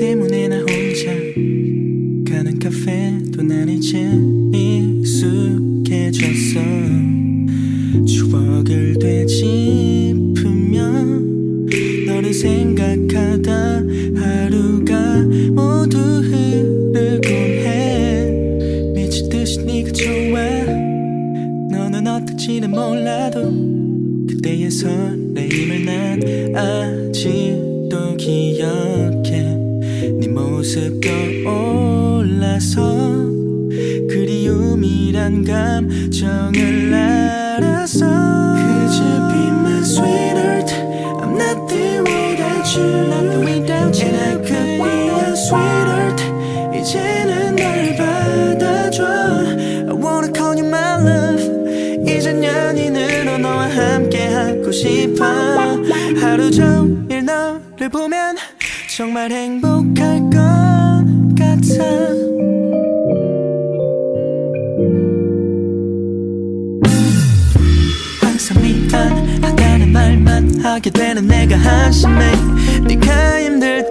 때문에 나 혼자 가는 카페도 난 이제 익숙해졌어. 추억을 되짚으며 너를 생각하다 하루가 모두 흐르곤 해. 미치듯이 네가 좋아. 너는 어떨지는 몰라도 그때의 설레임을 난 아직도 기억해. 네 모습 떠올라서 그리움이란 감정을 알아서 you be my sweetheart I'm nothing without you Nothing without you And I could be your sweetheart 이제는 널 받아줘 I wanna call you my love 이젠 연인으로 너와 함께 하고 싶어 하루 종일 너를 보면 정말 행복할 것 같아. 항상 미안하다는 말만 하게 되는 내가 한심해. 네가 힘들